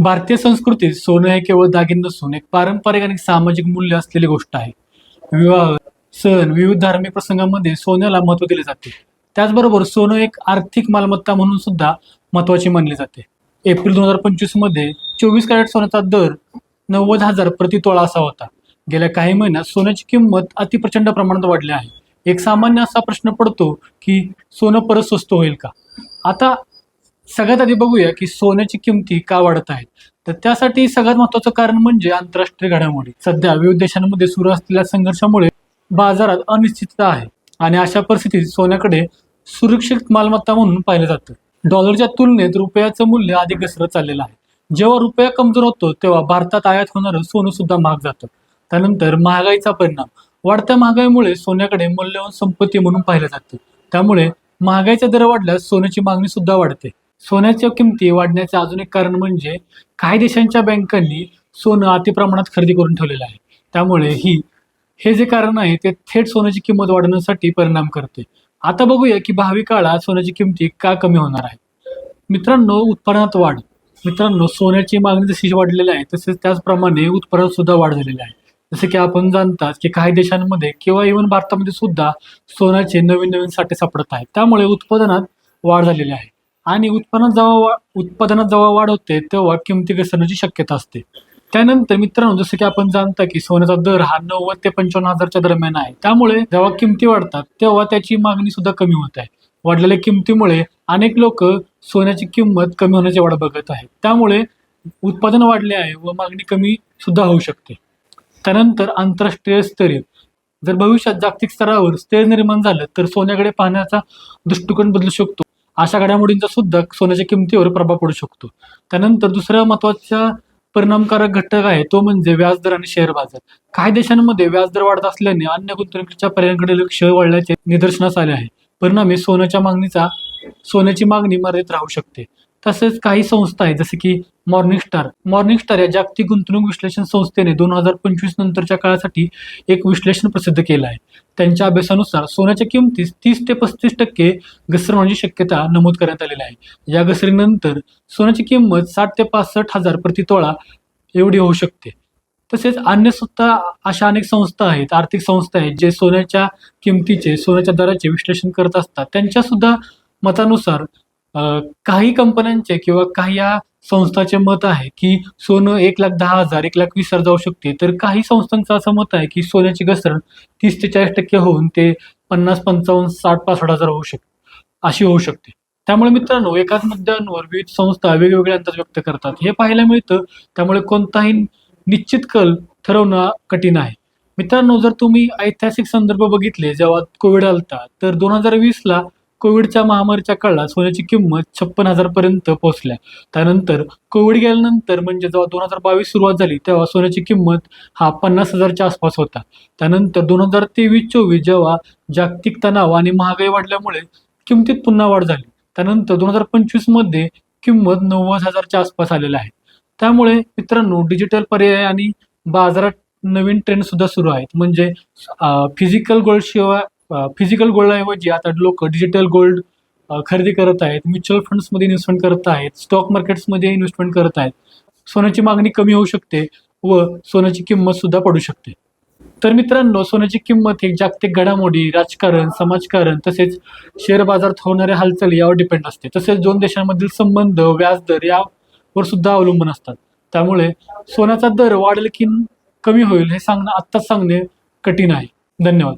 भारतीय संस्कृतीत सोनं हे केवळ दागिने नसून एक पारंपरिक आणि सामाजिक मूल्य असलेली गोष्ट आहे. विवाह सण विविध धार्मिक प्रसंगामध्ये सोन्याला महत्त्व दिले जाते. त्याचबरोबर सोनं एक आर्थिक मालमत्ता म्हणून सुद्धा महत्त्वाची मानली जाते. एप्रिल दोन हजार पंचवीसमध्ये चोवीस कॅरेट सोन्याचा दर नव्वद हजार प्रति तोळा असा होता. गेल्या काही महिन्यात सोन्याची किंमत अतिप्रचंड प्रमाणात वाढली आहे. एक सामान्य असा प्रश्न पडतो की सोनं परत स्वस्त होईल का? आता सगळ्यात आधी बघूया की सोन्याची किमती का वाढत आहेत. तर त्यासाठी सगळ्यात महत्वाचं कारण म्हणजे आंतरराष्ट्रीय घडामोडी. सध्या विविध देशांमध्ये सुरू असलेल्या संघर्षामुळे बाजारात अनिश्चितता आहे आणि अशा परिस्थितीत सोन्याकडे सुरक्षित मालमत्ता म्हणून पाहिलं जातं. डॉलरच्या तुलनेत रुपयाचं मूल्य अधिक घसरत चाललेलं आहे. जेव्हा रुपया कमजोर होतो तेव्हा भारतात आयात होणारं सोनं सुद्धा महाग जातं. त्यानंतर महागाईचा परिणाम. वाढत्या महागाईमुळे सोन्याकडे मौल्यवान संपत्ती म्हणून पाहिलं जातं. त्यामुळे महागाईचा दर वाढल्यास सोन्याची मागणी सुद्धा वाढते. सोन्याच्या किमती वाढण्याचे अजून एक कारण म्हणजे काही देशांच्या बँकांनी सोनं अतिप्रमाणात खरेदी करून ठेवलेलं आहे. त्यामुळे ही हे जे कारण आहे ते थेट सोन्याची किंमत वाढवण्यासाठी परिणाम करते. आता बघूया की भावी काळात सोन्याची किमती का कमी होणार आहे. मित्रांनो उत्पादनात वाढ. मित्रांनो सोन्याची मागणी जशी वाढलेली आहे तसेच त्याचप्रमाणे उत्पादनात सुद्धा वाढ झालेली आहे. जसे की आपण जाणतात की काही देशांमध्ये किंवा इव्हन भारतामध्ये सुद्धा सोन्याचे नवीन नवीन साठे सापडत आहेत. त्यामुळे उत्पादनात वाढ झालेली आहे. आणि उत्पन्नात जेव्हा उत्पादनात जेव्हा वाढ होते तेव्हा किमती घसरण्याची शक्यता असते. त्यानंतर मित्रांनो जसं की आपण जाणता की सोन्याचा दर हा नव्वद ते पंचावन्न हजारच्या दरम्यान आहे. त्यामुळे जेव्हा किमती वाढतात तेव्हा त्याची मागणी सुद्धा कमी होत आहे. वाढलेल्या किमतीमुळे अनेक लोक सोन्याची किंमत कमी होण्याची वाढ बघत आहेत. त्यामुळे उत्पादन वाढले आहे व मागणी कमी सुद्धा होऊ शकते. त्यानंतर आंतरराष्ट्रीय स्तरीय जर भविष्यात जागतिक स्तरावर स्थैर्य निर्माण झालं तर सोन्याकडे पाहण्याचा दृष्टिकोन बदलू शकतो. अशा घडामोडींचा सुद्धा सोन्याच्या किमतीवर प्रभाव पडू शकतो. त्यानंतर दुसरा महत्त्वाचा परिणामकारक घटक आहे तो म्हणजे व्याजदर आणि शेअर बाजार. काही देशांमध्ये व्याजदर वाढत असल्याने अन्य गुंतवणुकीच्या पर्यायांकडे लक्ष वळल्याचे निदर्शनास आले आहे. परिणामी सोन्याच्या मागणीचा सोन्याची मागणी मर्यादित राहू शकते. तसेच काही संस्था आहेत जसे की मॉर्निंग स्टार मॉर्निंग स्टार या जागतिक गुंतवणूक विश्लेषण संस्थेने दोन हजार पंचवीस नंतरच्या काळासाठी एक विश्लेषण प्रसिद्ध केलं आहे. त्यांच्या अभ्यासानुसार सोन्याच्या किमतीस तीस ते पस्तीस टक्के घसरण्याची शक्यता नमूद करण्यात आलेली आहे. या घसरणीनंतर सोन्याची किंमत साठ ते पासष्ट हजार प्रति तोळा एवढी होऊ शकते. तसेच अन्य सुद्धा अशा अनेक संस्था आहेत आर्थिक संस्था आहेत जे सोन्याच्या किमतीचे सोन्याच्या दराचे विश्लेषण करत असतात. त्यांच्या सुद्धा मतानुसार काही कंपन्यांचे किंवा काही या संस्थाचे मत आहे की सोनं एक लाख दहा हजार एक लाख वीस हजार जाऊ शकते. तर काही संस्थांचं असं मत आहे की सोन्याची घसरण तीस ते चाळीस टक्के होऊन ते पन्नास पंचावन्न साठ पासष्ट हजार होऊ शक अशी होऊ शकते. त्यामुळे मित्रांनो एकाच मुद्द्यांवर विविध संस्था वेगवेगळे अंदाज व्यक्त करतात. हे पाहायला मिळतं. त्यामुळे कोणताही निश्चित कल ठरवणं कठीण आहे. मित्रांनो जर तुम्ही ऐतिहासिक संदर्भ बघितले जेव्हा कोविड आलता तर दोन हजार वीसला कोविडच्या महामारीच्या काळात सोन्याची किंमत छप्पन हजारपर्यंत पोहोचल्या. त्यानंतर कोविड गेल्यानंतर म्हणजे जेव्हा दोन हजार बावीस सुरुवात झाली तेव्हा सोन्याची किंमत हा पन्नास हजारच्या आसपास होता. त्यानंतर दोन हजार तेवीस चोवीस जेव्हा जागतिक तणाव आणि महागाई वाढल्यामुळे किमतीत पुन्हा वाढ झाली. त्यानंतर दोन हजार पंचवीसमध्ये किंमत नव्वद हजारच्या आसपास आलेल्या आहे. त्यामुळे मित्रांनो डिजिटल पर्याय आणि बाजारात नवीन ट्रेंड सुद्धा सुरू आहेत. म्हणजे फिजिकल गोल्ड शिवाय फिजिकल गोल्डऐवजी आता लोक डिजिटल गोल्ड खरेदी करत आहेत म्युच्युअल फंड्समध्ये इन्व्हेस्टमेंट करत आहेत स्टॉक मार्केट्समध्ये इन्व्हेस्टमेंट करत आहेत. सोन्याची मागणी कमी होऊ शकते व सोन्याची किंमत सुद्धा पडू शकते. तर मित्रांनो सोन्याची किंमत ही जागतिक घडामोडी राजकारण समाजकारण तसेच शेअर बाजारात होणाऱ्या हालचाली यावर डिपेंड असते. तसेच दोन देशांमधील संबंध व्याजदर यावर सुद्धा अवलंबून असतात. त्यामुळे सोन्याचा दर वाढेल की कमी होईल हे सांगणं आत्ताच सांगणे कठीण आहे. धन्यवाद.